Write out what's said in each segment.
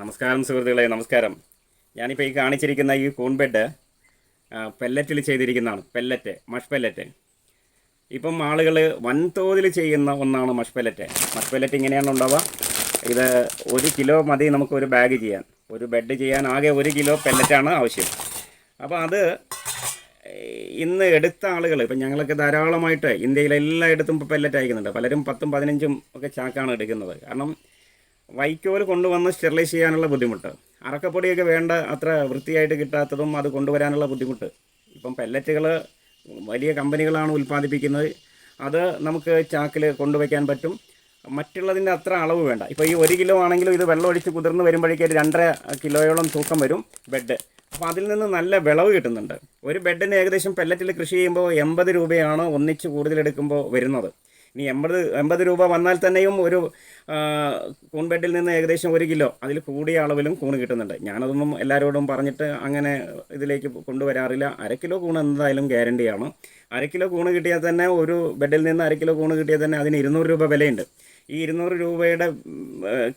നമസ്കാരം സുഹൃത്തുക്കളെ നമസ്കാരം. ഞാനിപ്പോൾ ഈ കാണിച്ചിരിക്കുന്ന ഈ കൂൺ ബെഡ് പെല്ലറ്റിൽ ചെയ്തിരിക്കുന്നതാണ്. പെല്ലറ്റ് മഷ് പെല്ലറ്റ് ഇപ്പം ആളുകൾ വൻതോതിൽ ചെയ്യുന്ന ഒന്നാണ് മഷ് പെല്ലറ്റ് മഷ് പെല്ലറ്റ് ഇങ്ങനെയാണ് ഉണ്ടാവുക. ഇത് ഒരു കിലോ മതി നമുക്ക് ഒരു ബാഗ് ചെയ്യാൻ. ഒരു ബെഡ് ചെയ്യാൻ ആകെ ഒരു കിലോ പെല്ലറ്റാണ് ആവശ്യം. അപ്പോൾ അത് ഇന്ന് എടുത്ത ആളുകൾ ഇപ്പം ഞങ്ങളൊക്കെ ധാരാളമായിട്ട് ഇന്ത്യയിൽ എല്ലായിടത്തും ഇപ്പോൾ പെല്ലറ്റ് അയക്കുന്നുണ്ട്. പലരും പത്തും പതിനഞ്ചും ഒക്കെ ചാക്കാണ് എടുക്കുന്നത്. കാരണം വൈക്കോൽ കൊണ്ടുവന്ന് സ്റ്റെറിലൈസ് ചെയ്യാനുള്ള ബുദ്ധിമുട്ട്. അറക്കപ്പൊടിയൊക്കെ വേണ്ട അത്ര വൃത്തിയായിട്ട് കിട്ടാത്തതും അത് കൊണ്ടുവരാനുള്ള ബുദ്ധിമുട്ട്. ഇപ്പം പെല്ലറ്റുകൾ വലിയ കമ്പനികളാണ് ഉൽപ്പാദിപ്പിക്കുന്നത്. അത് നമുക്ക് ചാക്കിൽ കൊണ്ടുവയ്ക്കാൻ പറ്റും. മറ്റുള്ളതിന്റെ അത്ര അളവ് വേണ്ട. ഇപ്പോൾ ഈ ഒരു കിലോ ആണെങ്കിലും ഇത് വെള്ളം ഒഴിച്ച് കുതിർന്ന് വരുമ്പോഴേക്കും രണ്ടര കിലോയോളം തൂക്കം വരും ബെഡ്. അപ്പോൾ അതിൽ നിന്ന് നല്ല വിളവ് കിട്ടുന്നുണ്ട്. ഒരു ബെഡിന് ഏകദേശം പെല്ലറ്റിൽ കൃഷി ചെയ്യുമ്പോൾ എൺപത് രൂപയാണ് ഒന്നിച്ച് കൂടുതലെടുക്കുമ്പോൾ വരുന്നത്. ഇനി എൺപത് എൺപത് രൂപ വന്നാൽ തന്നെയും ഒരു കൂൺ ബെഡിൽ നിന്ന് ഏകദേശം ഒരു കിലോ അതിൽ കൂടിയ അളവിലും കൂണ് കിട്ടുന്നുണ്ട്. ഞാനതൊന്നും എല്ലാവരോടും പറഞ്ഞിട്ട് അങ്ങനെ ഇതിലേക്ക് കൊണ്ടുവരാറില്ല. അര കിലോ കൂണ് എന്തായാലും ഗ്യാരണ്ടിയാണ് അര കിലോ കൂണ് കിട്ടിയാൽ തന്നെ ഒരു ബെഡിൽ നിന്ന് അര കിലോ കൂണ് കിട്ടിയാൽ തന്നെ അതിന് ഇരുന്നൂറ് രൂപ വിലയുണ്ട്. ഈ ഇരുന്നൂറ് രൂപയുടെ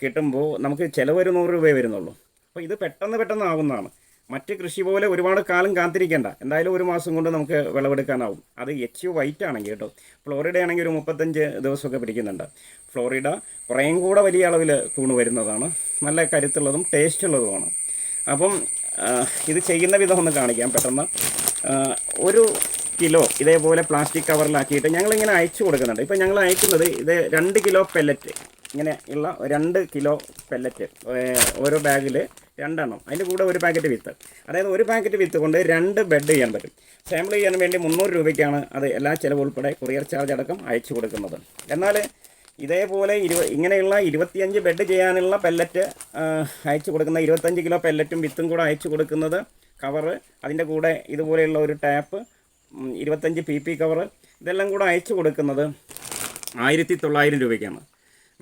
കിട്ടുമ്പോൾ നമുക്ക് ചിലവ് ഒരു നൂറ് രൂപയെ വരുന്നുള്ളൂ. അപ്പോൾ ഇത് പെട്ടെന്ന് പെട്ടെന്ന് ആവുന്നതാണ്. മറ്റ് കൃഷി പോലെ ഒരുപാട് കാലം കാത്തിരിക്കേണ്ട. എന്തായാലും ഒരു മാസം കൊണ്ട് നമുക്ക് വിളവെടുക്കാനാവും. അത് എച്ച് യു വൈറ്റ് ആണെങ്കിൽ കേട്ടോ. ഫ്ലോറിഡ ആണെങ്കിൽ ഒരു മുപ്പത്തഞ്ച് ദിവസമൊക്കെ പിടിക്കുന്നുണ്ട്. ഫ്ലോറിഡ കുറേയും കൂടെ വലിയ അളവിൽ കൂണ് വരുന്നതാണ്. നല്ല കരുത്തുള്ളതും ടേസ്റ്റ് ഉള്ളതുമാണ്. അപ്പം ഇത് ചെയ്യുന്ന വിധം ഒന്ന് കാണിക്കാം പെട്ടെന്ന്. ഒരു കിലോ ഇതേപോലെ പ്ലാസ്റ്റിക് കവറിലാക്കിയിട്ട് ഞങ്ങളിങ്ങനെ അയച്ചു കൊടുക്കുന്നുണ്ട്. ഇപ്പം ഞങ്ങൾ അയക്കുന്നത് ഇത് രണ്ട് കിലോ പെല്ലറ്റ് ഇങ്ങനെ ഉള്ള രണ്ട് കിലോ പെല്ലറ്റ് ഓരോ ബാഗിൽ രണ്ടെണ്ണം. അതിന്റെ കൂടെ ഒരു പാക്കറ്റ് വിത്ത്. അതായത് ഒരു പാക്കറ്റ് വിത്ത് കൊണ്ട് രണ്ട് ബെഡ് ചെയ്യാൻ പറ്റും. സാമ്പിൾ ചെയ്യാൻ വേണ്ടി മുന്നൂറ് രൂപയ്ക്കാണ് അത് എല്ലാ ചിലവ് ഉൾപ്പെടെ കൊറിയർ ചാർജ് അടക്കം അയച്ചു കൊടുക്കുന്നത്. എന്നാൽ ഇതേപോലെ ഇരുപ ഇങ്ങനെയുള്ള ഇരുപത്തിയഞ്ച് ബെഡ് ചെയ്യാനുള്ള പെല്ലറ്റ് അയച്ചു കൊടുക്കുന്ന ഇരുപത്തഞ്ച് കിലോ പെല്ലറ്റും വിത്തും കൂടെ അയച്ചു കൊടുക്കുന്നത് കവറ് അതിന്റെ കൂടെ ഇതുപോലെയുള്ള ഒരു ടാപ്പ് ഇരുപത്തഞ്ച് പി പി കവറ് ഇതെല്ലാം കൂടെ അയച്ചു കൊടുക്കുന്നത് ആയിരത്തി തൊള്ളായിരം രൂപയ്ക്കാണ്.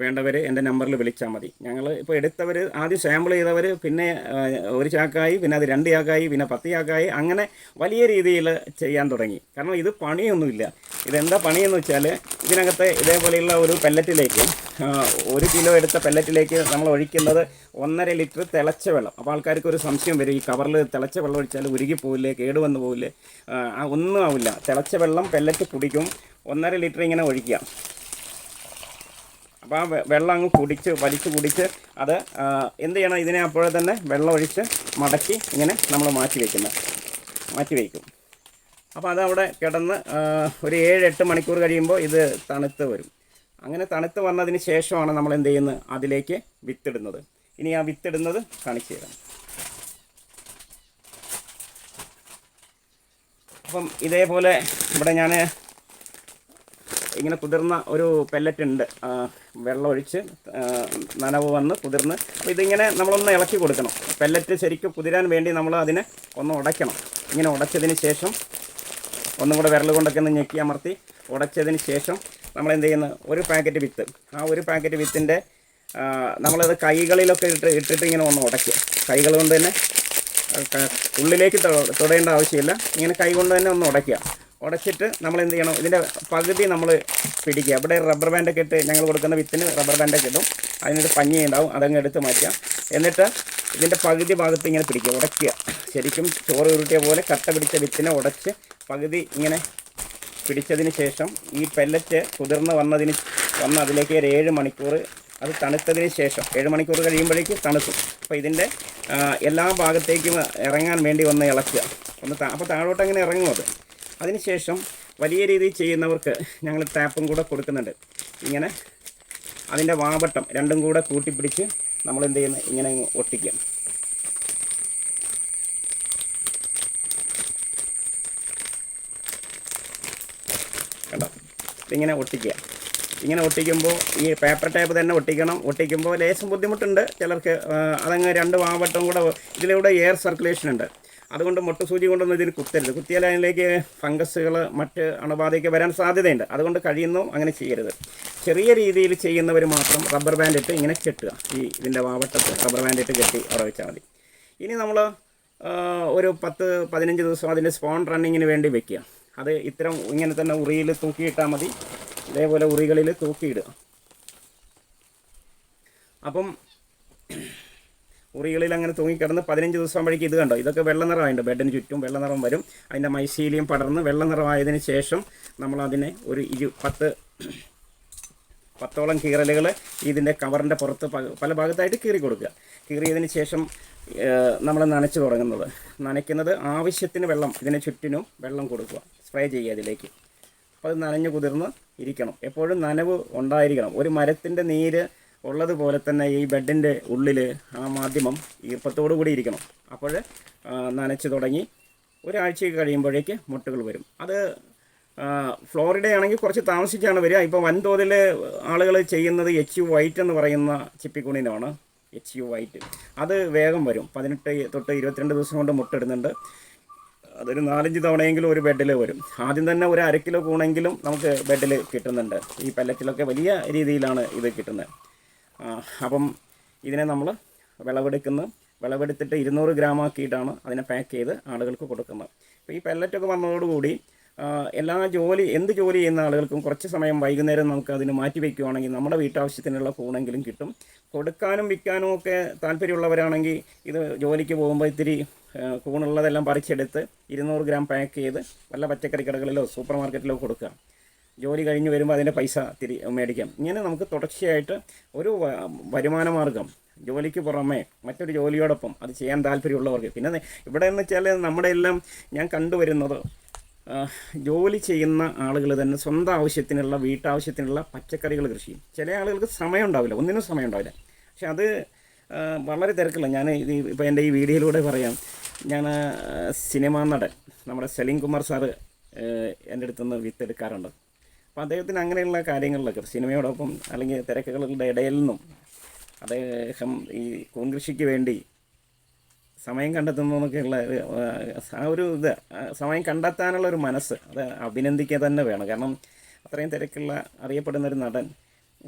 വേണ്ടവർ എന്റെ നമ്പറിൽ വിളിച്ചാൽ മതി. ഞങ്ങൾ ഇപ്പോൾ എടുത്തവർ ആദ്യം സാമ്പിൾ ചെയ്തവർ പിന്നെ ഒരു ചാക്കായി പിന്നെ അത് രണ്ട് ചാക്കായി പിന്നെ പത്ത് ചാക്കായി അങ്ങനെ വലിയ രീതിയിൽ ചെയ്യാൻ തുടങ്ങി. കാരണം ഇത് പണിയൊന്നുമില്ല. ഇതെന്താ പണിയെന്ന് വെച്ചാൽ ഇതിനകത്ത് ഇതേപോലെയുള്ള ഒരു പെല്ലറ്റിലേക്ക് ഒരു കിലോ എടുത്ത പെല്ലറ്റിലേക്ക് നമ്മൾ ഒഴിക്കുന്നത് ഒന്നര ലിറ്റർ തിളച്ച വെള്ളം. അപ്പോൾ ആൾക്കാർക്ക് ഒരു സംശയം വരും ഈ കവറിൽ തിളച്ച വെള്ളം ഒഴിച്ചാൽ ഉരുകി പോവില്ലേ കേടുവന്ന് പോവില്ലേ? ഒന്നും ആവില്ല. തിളച്ച വെള്ളം പെല്ലറ്റ് കുടിക്കും ഒന്നര ലിറ്റർ ഇങ്ങനെ ഒഴിക്കുക. അപ്പോൾ ആ വെള്ളം അങ്ങ് കുടിച്ച് വലിച്ച് കുടിച്ച് അത് എന്ത് ചെയ്യണം ഇതിനെ അപ്പോഴെ തന്നെ വെള്ളം ഒഴിച്ച് മടക്കി ഇങ്ങനെ നമ്മൾ മാറ്റി വയ്ക്കുന്നത് മാറ്റി വയ്ക്കും അപ്പോൾ അതവിടെ കിടന്ന് ഒരു ഏഴ് എട്ട് മണിക്കൂർ കഴിയുമ്പോൾ ഇത് തണുത്ത് വരും. അങ്ങനെ തണുത്ത് വന്നതിന് ശേഷമാണ് നമ്മൾ എന്ത് ചെയ്യുന്നത്? അതിലേക്ക് വിത്തിടുന്നത്. ഇനി ആ വിത്തിടുന്നത് കാണിച്ചു തരാം. അപ്പം ഇതേപോലെ ഇവിടെ ഞാൻ ഇങ്ങനെ കുതിർന്ന ഒരു പെല്ലറ്റ് ഉണ്ട്. വെള്ളമൊഴിച്ച് നനവ് വന്ന് കുതിർന്ന്. ഇതിങ്ങനെ നമ്മളൊന്ന് ഇളക്കി കൊടുക്കണം. പെല്ലറ്റ് ശരിക്കും കുതിരാൻ വേണ്ടി നമ്മൾ അതിനെ ഒന്ന് ഉടയ്ക്കണം. ഇങ്ങനെ ഉടച്ചതിന് ശേഷം ഒന്നും കൂടെ വിരൽ കൊണ്ടൊക്കെ ഒന്ന് ഞെക്കി അമർത്തി ഉടച്ചതിന് ശേഷം നമ്മൾ എന്ത് ചെയ്യുന്നത് ഒരു പാക്കറ്റ് വിത്ത്. ആ ഒരു പാക്കറ്റ് വിത്തിന്റെ നമ്മളത് കൈകളിലൊക്കെ ഇട്ട് ഇട്ടിട്ട് ഇങ്ങനെ ഒന്ന് ഉടയ്ക്കുക. കൈകൾ കൊണ്ട് തന്നെ ഉള്ളിലേക്ക് തൊടേണ്ട ആവശ്യമില്ല. ഇങ്ങനെ കൈ കൊണ്ട് തന്നെ ഒന്ന് ഉടയ്ക്കുക. ഉടച്ചിട്ട് നമ്മൾ എന്ത് ചെയ്യണം? ഇതിന്റെ പകുതി നമ്മൾ പിടിക്കുക. ഇവിടെ റബ്ബർ ബാൻഡൊക്കെ ഇട്ട് ഞങ്ങൾ കൊടുക്കുന്ന വിത്തിന് റബ്ബർ ബാൻഡൊക്കെ ഇടും. അതിനൊരു പഞ്ഞി ഉണ്ടാവും. അതങ്ങ് എടുത്ത് മാറ്റുക. എന്നിട്ട് ഇതിന്റെ പകുതി ഭാഗത്ത് ഇങ്ങനെ പിടിക്കുക. ഉടയ്ക്കുക. ശരിക്കും ചോറ് ഉരുട്ടിയ പോലെ കട്ട പിടിച്ച വിത്തിനെ ഉടച്ച് പകുതി ഇങ്ങനെ പിടിച്ചതിന് ശേഷം ഈ പെല്ലറ്റ് കുതിർന്ന് വന്നതിന് വന്ന അതിലേക്ക് ഒരു ഏഴ് മണിക്കൂർ അത് തണുത്തതിന് ശേഷം ഏഴ് മണിക്കൂർ കഴിയുമ്പോഴേക്ക് തണുക്കും. അപ്പോൾ ഇതിന്റെ എല്ലാ ഭാഗത്തേക്കും ഇറങ്ങാൻ വേണ്ടി ഒന്ന് ഇളക്കുക. ഒന്ന് അപ്പോൾ താഴോട്ട് അങ്ങനെ ഇറങ്ങും അത്. അതിനുശേഷം വലിയ രീതിയിൽ ചെയ്യുന്നവർക്ക് ഞങ്ങൾ ടാപ്പും കൂടെ കൊടുക്കുന്നുണ്ട്. ഇങ്ങനെ അതിന്റെ വാവട്ടം രണ്ടും കൂടെ കൂട്ടിപ്പിടിച്ച് നമ്മൾ എന്ത് ചെയ്യുന്നത് ഇങ്ങനെ ഒട്ടിക്കാം കണ്ടോ? ഇതിങ്ങനെ ഒട്ടിക്കുക. ഇങ്ങനെ ഒട്ടിക്കുമ്പോൾ ഈ പേപ്പർ ടേപ്പ് തന്നെ ഒട്ടിക്കണം. ഒട്ടിക്കുമ്പോൾ ലേശം ബുദ്ധിമുട്ടുണ്ട് ചിലർക്ക് അതങ്ങ് രണ്ട് വാവട്ടം കൂടെ ഇതിലൂടെ എയർ സർക്കുലേഷൻ ഉണ്ട്. അതുകൊണ്ട് മുട്ടുസൂചി കൊണ്ടൊന്നും ഇതിന് കുത്തരുത്. കുത്തിയാൽ അതിലേക്ക് ഫംഗസുകൾ മറ്റ് അണുബാധയൊക്കെ വരാൻ സാധ്യതയുണ്ട്. അതുകൊണ്ട് കഴിയുന്നു അങ്ങനെ ചെയ്യരുത്. ചെറിയ രീതിയിൽ ചെയ്യുന്നവർ മാത്രം റബ്ബർ ബാൻഡ് ഇട്ട് ഇങ്ങനെ കെട്ടുക. ഈ ഇതിന്റെ വാവട്ടത്ത് റബ്ബർ ബാൻഡ് ഇട്ട് കെട്ടി അവിടെ വെച്ചാൽ മതി. ഇനി നമ്മൾ ഒരു പത്ത് പതിനഞ്ച് ദിവസം അതിന്റെ സ്പോൺ റണ്ണിങ്ങിന് വേണ്ടി വെക്കുക. അത് ഇത്തരം ഇങ്ങനെ തന്നെ ഉറിയിൽ തൂക്കിയിട്ടാൽ മതി. ഇതേപോലെ ഉറികളിൽ തൂക്കിയിടുക. അപ്പം മുറികളിൽ അങ്ങനെ തൂങ്ങിക്കിടന്ന് പതിനഞ്ച് ദിവസം ആകുമ്പോഴേക്കും ഇത് കണ്ടോ? ഇതൊക്കെ വെള്ള നിറമായിട്ട് ബെഡിന് ചുറ്റും വെള്ള നിറം വരും. അതിന്റെ മൈശീലിയും പടർന്ന് വെള്ള നിറമായതിന് ശേഷം നമ്മളതിനെ ഒരു ഇരു പത്ത് പത്തോളം കീറലുകൾ ഇതിന്റെ കവറിന്റെ പുറത്ത് പല ഭാഗത്തായിട്ട് കീറി കൊടുക്കുക. കീറിയതിന് ശേഷം നമ്മൾ നനച്ച് തുടങ്ങുന്നത്. നനയ്ക്കുന്നത് ആവശ്യത്തിന് വെള്ളം ഇതിന് ചുറ്റിനും വെള്ളം കൊടുക്കുക. സ്പ്രേ ചെയ്യുക അതിലേക്ക്. അപ്പോൾ അത് നനഞ്ഞു കുതിർന്ന് ഇരിക്കണം. എപ്പോഴും നനവ് ഉണ്ടായിരിക്കണം. ഒരു മരത്തിന്റെ നീര് ഉള്ളതുപോലെ തന്നെ ഈ ബെഡിന്റെ ഉള്ളിൽ ആ മാധ്യമം ഈർപ്പത്തോടു കൂടി ഇരിക്കണം. അപ്പോൾ നനച്ച് തുടങ്ങി ഒരാഴ്ച കഴിയുമ്പോഴേക്ക് മുട്ടകൾ വരും. അത് ഫ്ലോറിഡ ആണെങ്കിൽ കുറച്ച് താമസിച്ചാണ് വരിക. ഇപ്പോൾ വൻതോതിൽ ആളുകൾ ചെയ്യുന്നത് എച്ച് യു വൈറ്റ് എന്ന് പറയുന്ന ചിപ്പിക്കുണിനാണ്. H U white. അത് വേഗം വരും. പതിനെട്ട് തൊട്ട് ഇരുപത്തിരണ്ട് ദിവസം കൊണ്ട് മുട്ടിടുന്നുണ്ട്. അതൊരു നാലഞ്ച് തവണയെങ്കിലും ഒരു ബെഡിൽ വരും. ആദ്യം തന്നെ ഒരു അര കിലോ കൂണെങ്കിലും നമുക്ക് ബെഡിൽ കിട്ടുന്നുണ്ട്. ഈ പല്ലറ്റിലൊക്കെ വലിയ രീതിയിലാണ് ഇത് കിട്ടുന്നത്. അപ്പം ഇതിനെ നമ്മൾ വിളവെടുക്കുന്ന വിളവെടുത്തിട്ട് ഇരുന്നൂറ് ഗ്രാം ആക്കിയിട്ടാണ് അതിനെ പാക്ക് ചെയ്ത് ആളുകൾക്ക് കൊടുക്കുന്നത്. അപ്പോൾ ഈ പെല്ലറ്റൊക്കെ വന്നതോടുകൂടി എല്ലാ ജോലി എന്ത് ജോലി ചെയ്യുന്ന ആളുകൾക്കും കുറച്ച് സമയം വൈകുന്നേരം നമുക്ക് അതിന് മാറ്റി വയ്ക്കുകയാണെങ്കിൽ നമ്മുടെ വീട്ടാവശ്യത്തിനുള്ള കൂണെങ്കിലും കിട്ടും. കൊടുക്കാനും വിൽക്കാനും ഒക്കെ താല്പര്യമുള്ളവരാണെങ്കിൽ ഇത് ജോലിക്ക് പോകുമ്പോൾ ഇത്തിരി കൂണുള്ളതെല്ലാം പറിച്ചെടുത്ത് ഇരുന്നൂറ് ഗ്രാം പാക്ക് ചെയ്ത് വല്ല പച്ചക്കറി കടകളിലോ സൂപ്പർ മാർക്കറ്റിലോ കൊടുക്കുക. ജോലി കഴിഞ്ഞ് വരുമ്പോൾ അതിന്റെ പൈസ തിരി മേടിക്കാം. ഇങ്ങനെ നമുക്ക് തുടർച്ചയായിട്ട് ഒരു വരുമാന മാർഗം ജോലിക്ക് പുറമെ മറ്റൊരു ജോലിയോടൊപ്പം അത് ചെയ്യാൻ താല്പര്യമുള്ളവർക്ക്. പിന്നെ ഇവിടെ എന്ന് വെച്ചാൽ നമ്മുടെ എല്ലാം ഞാൻ കണ്ടുവരുന്നത് ജോലി ചെയ്യുന്ന ആളുകൾ തന്നെ സ്വന്തം ആവശ്യത്തിനുള്ള വീട്ടാവശ്യത്തിനുള്ള പച്ചക്കറികൾ കൃഷി ചില ആളുകൾക്ക് സമയം ഉണ്ടാവില്ല ഒന്നിനും സമയം ഉണ്ടാവില്ല. പക്ഷെ അത് വളരെ തിരക്കില്ല ഞാൻ ഇത് ഇപ്പോൾ എന്റെ ഈ വീഡിയോയിലൂടെ പറയാം. ഞാൻ സിനിമാ നടൻ നമ്മുടെ സലീം കുമാർ സാറ് എന്റെ അടുത്തുനിന്ന് വിത്ത് എടുക്കാറുണ്ട് അപ്പോൾ അദ്ദേഹത്തിന് അങ്ങനെയുള്ള കാര്യങ്ങളിലൊക്കെ സിനിമയോടൊപ്പം അല്ലെങ്കിൽ തിരക്കുകളുടെ ഇടയിൽ നിന്നും അദ്ദേഹം ഈ കൂൺകൃഷിക്ക് വേണ്ടി സമയം കണ്ടെത്തുന്നതൊക്കെയുള്ള ഒരു, ആ, ആ ഒരു ഇത് സമയം കണ്ടെത്താനുള്ള ഒരു മനസ്സ് അത് അഭിനന്ദിക്കുക തന്നെ വേണം. കാരണം അത്രയും തിരക്കുള്ള അറിയപ്പെടുന്ന ഒരു നടൻ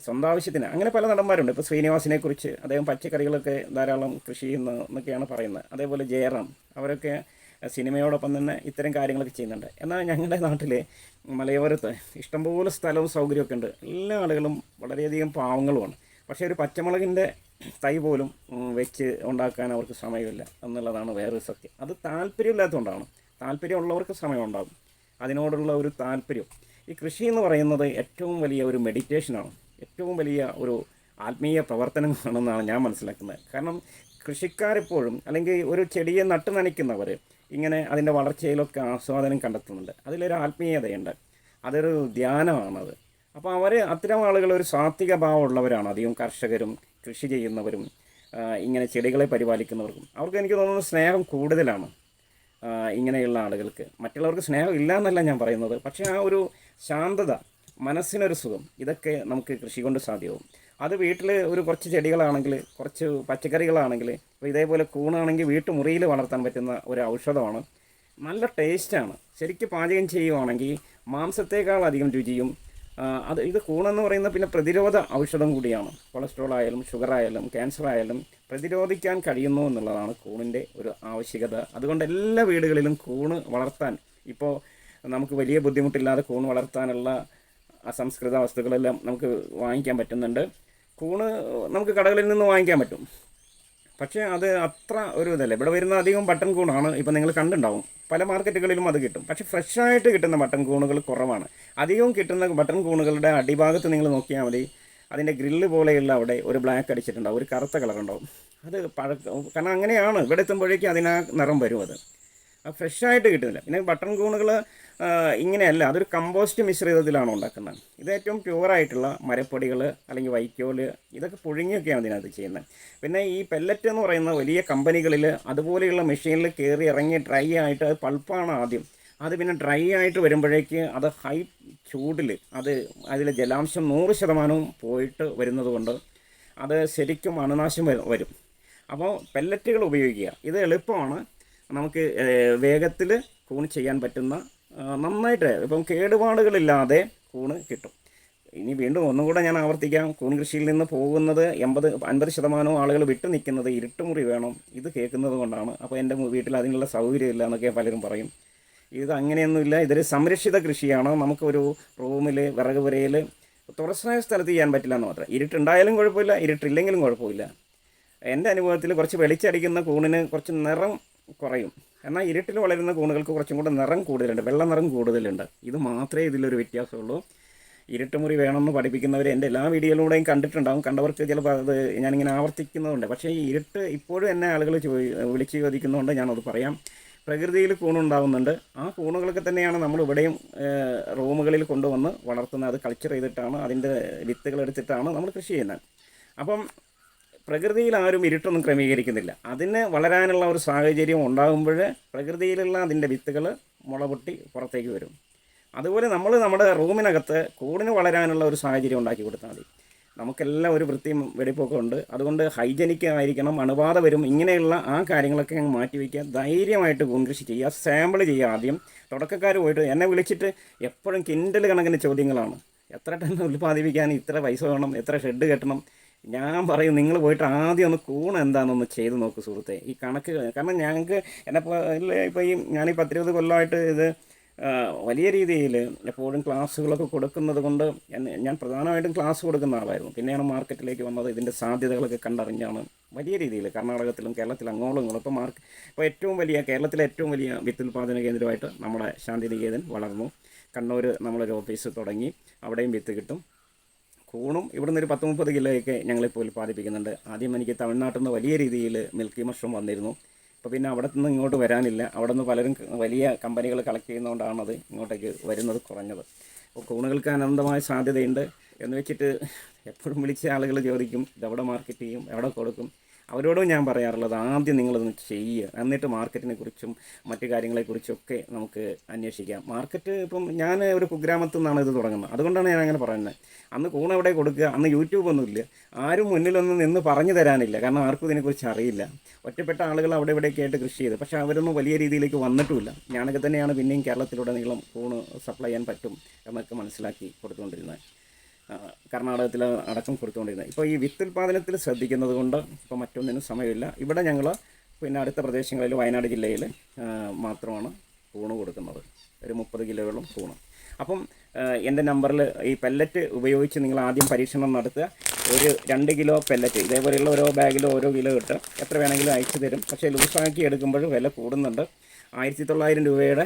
സ്വന്തം ആവശ്യത്തിന് അങ്ങനെ പല നടന്മാരുണ്ട്. ഇപ്പോൾ ശ്രീനിവാസിനെ കുറിച്ച് അദ്ദേഹം പച്ചക്കറികളൊക്കെ ധാരാളം കൃഷി ചെയ്യുന്നു എന്നൊക്കെയാണ് പറയുന്നത്. അതേപോലെ ജയറാം അവരൊക്കെ സിനിമയോടൊപ്പം തന്നെ ഇത്തരം കാര്യങ്ങളൊക്കെ ചെയ്യുന്നുണ്ട്. എന്നാൽ ഞങ്ങളുടെ നാട്ടിൽ മലയോരത്ത് ഇഷ്ടംപോലെ സ്ഥലവും സൗകര്യമൊക്കെ ഉണ്ട്. എല്ലാ ആളുകളും വളരെയധികം പാവങ്ങളുമാണ്. പക്ഷേ ഒരു പച്ചമുളകിന്റെ തൈ പോലും വെച്ച് ഉണ്ടാക്കാൻ അവർക്ക് സമയമില്ല എന്നുള്ളതാണ് വേറൊരു സത്യം. അത് താല്പര്യമില്ലാത്തതുകൊണ്ടാണ്. താല്പര്യമുള്ളവർക്ക് സമയം ഉണ്ടാകും അതിനോടുള്ള ഒരു താല്പര്യം. ഈ കൃഷി എന്ന് പറയുന്നത് ഏറ്റവും വലിയ ഒരു മെഡിറ്റേഷനാണ്. ഏറ്റവും വലിയ ഒരു ആത്മീയ പ്രവർത്തനമാണെന്നാണ് ഞാൻ മനസ്സിലാക്കുന്നത്. കാരണം കൃഷിക്കാരെപ്പോഴും അല്ലെങ്കിൽ ഒരു ചെടിയെ നട്ടു നനയ്ക്കുന്നവർ ഇങ്ങനെ അതിന്റെ വളർച്ചയിലൊക്കെ ആസ്വാദനം കണ്ടെത്തുന്നുണ്ട്. അതിലൊരു ആത്മീയതയുണ്ട്. അതൊരു ധ്യാനമാണത്. അപ്പോൾ അവർ അത്തരം ആളുകൾ ഒരു സാത്വിക ഭാവമുള്ളവരാണ്. അധികം കർഷകരും കൃഷി ചെയ്യുന്നവരും ഇങ്ങനെ ചെടികളെ പരിപാലിക്കുന്നവർക്കും. അവർക്ക് എനിക്ക് തോന്നുന്നത് സ്നേഹം കൂടുതലാണ് ഇങ്ങനെയുള്ള ആളുകൾക്ക്. മറ്റുള്ളവർക്ക് സ്നേഹം ഇല്ല എന്നല്ല ഞാൻ പറയുന്നത്. പക്ഷേ ആ ഒരു ശാന്തത മനസ്സിനൊരു സുഖം ഇതൊക്കെ നമുക്ക് കൃഷി കൊണ്ട് സാധ്യമാവും. അത് വീട്ടിൽ ഒരു കുറച്ച് ചെടികളാണെങ്കിൽ കുറച്ച് പച്ചക്കറികളാണെങ്കിൽ അപ്പോൾ ഇതേപോലെ കൂണാണെങ്കിൽ വീട്ടുമുറിയിൽ വളർത്താൻ പറ്റുന്ന ഒരു ഔഷധമാണ്. നല്ല ടേസ്റ്റാണ്. ശരിക്കും പാചകം ചെയ്യുവാണെങ്കിൽ മാംസത്തേക്കാൾ അധികം രുചിയും അത് ഇത് കൂണെന്ന് പറയുന്ന പിന്നെ പ്രതിരോധ ഔഷധം കൂടിയാണ്. കൊളസ്ട്രോൾ ആയാലും ഷുഗർ ആയാലും ക്യാൻസർ ആയാലും പ്രതിരോധിക്കാൻ കഴിയുന്നു എന്നുള്ളതാണ് കൂണിന്റെ ഒരു ആവശ്യകത. അതുകൊണ്ട് എല്ലാ വീടുകളിലും കൂണ് വളർത്താൻ ഇപ്പോൾ നമുക്ക് വലിയ ബുദ്ധിമുട്ടില്ലാതെ കൂൺ വളർത്താനുള്ള അസംസ്കൃത വസ്തുക്കളെല്ലാം നമുക്ക് വാങ്ങിക്കാൻ പറ്റുന്നുണ്ട്. കൂണ് നമുക്ക് കടകളിൽ നിന്ന് വാങ്ങിക്കാൻ പറ്റും. പക്ഷേ അത് അത്ര ഒരു ഇതല്ല. ഇവിടെ വരുന്ന അധികം ബട്ടൺ കൂണാണ് ഇപ്പം നിങ്ങൾ കണ്ടുണ്ടാവും പല മാർക്കറ്റുകളിലും അത് കിട്ടും. പക്ഷേ ഫ്രഷായിട്ട് കിട്ടുന്ന ബട്ടൺ കൂണുകൾ കുറവാണ്. അധികവും കിട്ടുന്ന ബട്ടൺ കൂണുകളുടെ അടിഭാഗത്ത് നിങ്ങൾ നോക്കിയാൽ മതി. അതിന്റെ ഗ്രില്ല് പോലെയുള്ള അവിടെ ഒരു ബ്ലാക്ക് അടിച്ചിട്ടുണ്ടാവും. ഒരു കറുത്ത കളർ ഉണ്ടാവും അത് പഴ കാരണം അങ്ങനെയാണ്. ഇവിടെ എത്തുമ്പോഴേക്കും അതിനാ നിറം വരും അത് അത്. ഫ്രഷായിട്ട് കിട്ടുന്നില്ല. പിന്നെ ബട്ടൺ കൂണുകൾ ഇങ്ങനെയല്ല അതൊരു കമ്പോസ്റ്റ് മിശ്രിതത്തിലാണ് ഉണ്ടാക്കുന്നത്. ഇത് ഏറ്റവും പ്യുവറായിട്ടുള്ള മരപ്പൊടികൾ അല്ലെങ്കിൽ വൈക്കോൽ ഇതൊക്കെ പുഴുങ്ങിയൊക്കെയാണ് ഇതിനകത്ത് ചെയ്യുന്നത്. പിന്നെ ഈ പെല്ലറ്റ് എന്ന് പറയുന്ന വലിയ കമ്പനികളിൽ അതുപോലെയുള്ള മെഷീനിൽ കയറി ഇറങ്ങി ഡ്രൈ ആയിട്ട് അത് പൾപ്പാണ് ആദ്യം. അത് പിന്നെ ഡ്രൈ ആയിട്ട് വരുമ്പോഴേക്ക് അത് ഹൈ ചൂടിൽ അത് അതിലെ ജലാംശം നൂറ് ശതമാനവും പോയിട്ട് വരുന്നതുകൊണ്ട് അത് ശരിക്കും അണുനാശം വരും. വരും അപ്പോൾ പെല്ലറ്റുകൾ ഉപയോഗിക്കുക. ഇത് എളുപ്പമാണ്. നമുക്ക് വേഗത്തിൽ കൂണ് ചെയ്യാൻ പറ്റുന്ന നന്നായിട്ട് ഇപ്പം കേടുപാടുകളില്ലാതെ കൂണ് കിട്ടും. ഇനി വീണ്ടും ഒന്നും കൂടെ ഞാൻ ആവർത്തിക്കാം. കൂൺ കൃഷിയിൽ നിന്ന് പോകുന്നത് എൺപത് അൻപത് ശതമാനവും ആളുകൾ വിട്ടു നിൽക്കുന്നത് ഇരുട്ടുമുറി വേണം. ഇത് കേൾക്കുന്നത് കൊണ്ടാണ്. അപ്പോൾ എന്റെ വീട്ടിൽ അതിനുള്ള സൗകര്യമില്ല എന്നൊക്കെ പലരും പറയും. ഇത് അങ്ങനെയൊന്നുമില്ല. ഇതൊരു സംരക്ഷിത കൃഷിയാണ്. നമുക്കൊരു റൂമിൽ വിറക് പുരയിൽ തുറസായ സ്ഥലത്ത് ചെയ്യാൻ പറ്റില്ല എന്ന് മാത്രം. ഇരുട്ടുണ്ടായാലും കുഴപ്പമില്ല ഇരുട്ടില്ലെങ്കിലും കുഴപ്പമില്ല. എന്റെ അനുഭവത്തിൽ കുറച്ച് വെളിച്ചടിക്കുന്ന കൂണിന് കുറച്ച് നിറം കുറയും. എന്നാൽ ഇരുട്ടിൽ വളരുന്ന കൂണുകൾക്ക് കുറച്ചും കൂടെ നിറം കൂടുതലുണ്ട്. വെള്ള നിറം കൂടുതലുണ്ട്. ഇത് മാത്രമേ ഇതിലൊരു വ്യത്യാസമുള്ളൂ. ഇരുട്ടുമുറി വേണമെന്ന് പഠിപ്പിക്കുന്നവർ എന്റെ എല്ലാ വീഡിയോയിലൂടെയും കണ്ടിട്ടുണ്ടാകും കണ്ടവർക്ക് ചിലപ്പോൾ അത് ഞാനിങ്ങനെ ആവർത്തിക്കുന്നതുണ്ട്. പക്ഷേ ഈ ഇരുട്ട് ഇപ്പോഴും എന്നെ ആളുകൾ ചോദി വിളിച്ച് ചോദിക്കുന്നതുകൊണ്ട് ഞാനത് പറയാം. പ്രകൃതിയിൽ കൂണുണ്ടാവുന്നുണ്ട്. ആ കൂണുകളൊക്കെ തന്നെയാണ് നമ്മൾ ഇവിടെയും റൂമുകളിൽ കൊണ്ടുവന്ന് വളർത്തുന്നത്. അത് കൾച്ചർ ചെയ്തിട്ടാണ് അതിന്റെ വിത്തുകൾ എടുത്തിട്ടാണ് നമ്മൾ കൃഷി ചെയ്യുന്നത്. അപ്പം പ്രകൃതിയിൽ ആരും ഇരുട്ടൊന്നും ക്രമീകരിക്കുന്നില്ല. അതിന് വളരാനുള്ള ഒരു സാഹചര്യം ഉണ്ടാകുമ്പോൾ പ്രകൃതിയിലുള്ള അതിന്റെ വിത്തുകൾ മുളപൊട്ടി പുറത്തേക്ക് വരും. അതുപോലെ നമ്മൾ നമ്മുടെ റൂമിനകത്ത് കൂടിന് വളരാനുള്ള ഒരു സാഹചര്യം ഉണ്ടാക്കി കൊടുത്താൽ മതി. നമുക്കെല്ലാം ഒരു വൃത്തിയും വെടിപ്പൊക്കെ ഉണ്ട്. അതുകൊണ്ട് ഹൈജനിക് ആയിരിക്കണം അണുബാധ വരും. ഇങ്ങനെയുള്ള ആ കാര്യങ്ങളൊക്കെ അങ്ങ് മാറ്റി വയ്ക്കുക. ധൈര്യമായിട്ട് കൂൺകൃഷി ചെയ്യുക സാമ്പിൾ ചെയ്യുക ആദ്യം. തുടക്കക്കാർ പോയിട്ട് എന്നെ വിളിച്ചിട്ട് എപ്പോഴും കിൻഡൽ കണക്കിന് ചോദ്യങ്ങളാണ്. എത്ര ടൺ ഉൽപ്പാദിപ്പിക്കാൻ ഇത്ര പൈസ വേണം എത്ര ഷെഡ് കെട്ടണം ഞാൻ പറയും നിങ്ങൾ പോയിട്ട് ആദ്യം ഒന്ന് കൂൺ എന്താണെന്നൊന്ന് ചെയ്ത് നോക്ക് സുഹൃത്തെ. ഈ കണക്ക് കാരണം ഞങ്ങൾക്ക് എന്നെ ഇപ്പോൾ ഈ ഞാൻ ഈ പത്തിരുപത് കൊല്ലമായിട്ട് ഇത് വലിയ രീതിയിൽ എപ്പോഴും ക്ലാസ്സുകളൊക്കെ കൊടുക്കുന്നത് കൊണ്ട് ഞാൻ പ്രധാനമായിട്ടും ക്ലാസ് കൊടുക്കുന്ന ആളായിരുന്നു. പിന്നെയാണ് മാർക്കറ്റിലേക്ക് വന്നത്. ഇതിന്റെ സാധ്യതകളൊക്കെ കണ്ടറിഞ്ഞാണ് വലിയ രീതിയിൽ കർണാടകത്തിലും കേരളത്തിലും അങ്ങോളം ഇങ്ങോളം ഇപ്പോൾ മാർക്ക് ഇപ്പോൾ ഏറ്റവും വലിയ കേരളത്തിലെ ഏറ്റവും വലിയ വിത്തുൽപാദന കേന്ദ്രമായിട്ട് നമ്മുടെ ശാന്തിനികേതൻ വളർന്നു. കണ്ണൂർ നമ്മളൊരു ഓഫീസ് തുടങ്ങി. അവിടെയും വിത്ത് കിട്ടും. കൂണും ഇവിടുന്ന് ഒരു പത്ത് മുപ്പത് കിലോയൊക്കെ ഞങ്ങളിപ്പോൾ ഉൽപ്പാദിപ്പിക്കുന്നുണ്ട്. ആദ്യം എനിക്ക് തമിഴ്നാട്ടിൽ നിന്ന് വലിയ രീതിയിൽ മിൽക്കി മഷ്റൂം വന്നിരുന്നു. അപ്പോൾ പിന്നെ അവിടെ നിന്ന് ഇങ്ങോട്ട് വരാനില്ല. അവിടെ നിന്ന് പലരും വലിയ കമ്പനികൾ കളക്ട് ചെയ്യുന്നതുകൊണ്ടാണത് ഇങ്ങോട്ടേക്ക് വരുന്നത് കുറഞ്ഞത്. അപ്പോൾ കൂണുകൾക്ക് അനന്തമായ സാധ്യതയുണ്ട് എന്ന് വെച്ചിട്ട് എപ്പോഴും വിളിച്ച ആളുകൾ ചോദിക്കും ഇതെവിടെ മാർക്കറ്റ് ചെയ്യും? എവിടെ കൊടുക്കും? അവരോടും ഞാൻ പറയാറുള്ളത് ആദ്യം നിങ്ങളൊന്ന് ചെയ്യുക. എന്നിട്ട് മാർക്കറ്റിനെ കുറിച്ചും മറ്റു കാര്യങ്ങളെക്കുറിച്ചൊക്കെ നമുക്ക് അന്വേഷിക്കാം. മാർക്കറ്റ് ഇപ്പം ഞാൻ ഒരു കുഗ്രാമത്തു നിന്നാണ് ഇത് തുടങ്ങുന്നത്. അതുകൊണ്ടാണ് ഞാൻ അങ്ങനെ പറയുന്നത്. അന്ന് കൂൺ എവിടെ കൊടുക്കുക? അന്ന് യൂട്യൂബ് ഒന്നുമില്ല ആരും മുന്നിലൊന്നും നിന്ന് പറഞ്ഞു തരാനില്ല. കാരണം ആർക്കും ഇതിനെക്കുറിച്ച് അറിയില്ല. ഒറ്റപ്പെട്ട ആളുകൾ അവിടെ ഇവിടെയൊക്കെ ആയിട്ട് കൃഷി ചെയ്ത്. പക്ഷേ അവരൊന്നും വലിയ രീതിയിലേക്ക് വന്നിട്ടുമില്ല. ഞാനൊക്കെ തന്നെയാണ് പിന്നെയും കേരളത്തിലുടനീളം കൂണ് സപ്ലൈ ചെയ്യാൻ പറ്റും എന്നൊക്കെ മനസ്സിലാക്കി കൊടുത്തുകൊണ്ടിരുന്നത്. കർണാടകത്തിൽ അടക്കം കൊടുത്തുകൊണ്ടിരുന്നത്. ഇപ്പോൾ ഈ വിത്തുൽപാദനത്തിൽ ശ്രദ്ധിക്കുന്നത് കൊണ്ട് ഇപ്പോൾ മറ്റൊന്നിനും സമയമില്ല. ഇവിടെ ഞങ്ങൾ പിന്നെ അടുത്ത പ്രദേശങ്ങളിൽ വയനാട് ജില്ലയിൽ മാത്രമാണ് തൂണ് കൊടുക്കുന്നത്. ഒരു മുപ്പത് കിലോയോളം തൂണ്. അപ്പം എന്റെ നമ്പറിൽ ഈ പെല്ലറ്റ് ഉപയോഗിച്ച് നിങ്ങൾ ആദ്യം പരീക്ഷണം നടത്തുക. ഒരു രണ്ട് കിലോ പെല്ലറ്റ് ഇതേപോലെയുള്ള ഓരോ ബാഗിൽ ഓരോ കിലോ ഇട്ട് എത്ര വേണമെങ്കിലും അയച്ചു തരും. പക്ഷേ ലൂസാക്കി എടുക്കുമ്പോൾ വില കൂടുന്നുണ്ട്. ആയിരത്തി തൊള്ളായിരം രൂപയുടെ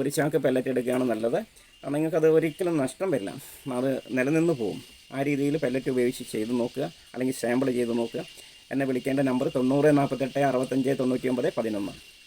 ഒരു ചാക്ക് പെല്ലറ്റ് എടുക്കുകയാണ് നല്ലത്. കാരണം നിങ്ങൾക്കത് ഒരിക്കലും നഷ്ടം വരില്ല. അത് നിലനിന്ന് പോകും. ആ രീതിയിൽ പെല്ലറ്റ് ഉപയോഗിച്ച് ചെയ്ത് നോക്കുക. അല്ലെങ്കിൽ സാമ്പിൾ ചെയ്ത് നോക്കുക. എന്നെ വിളിക്കേണ്ട നമ്പർ തൊണ്ണൂറ് നാൽപ്പത്തെട്ട് അറുപത്തഞ്ച് തൊണ്ണൂറ്റി ഒമ്പത് പതിനൊന്ന്.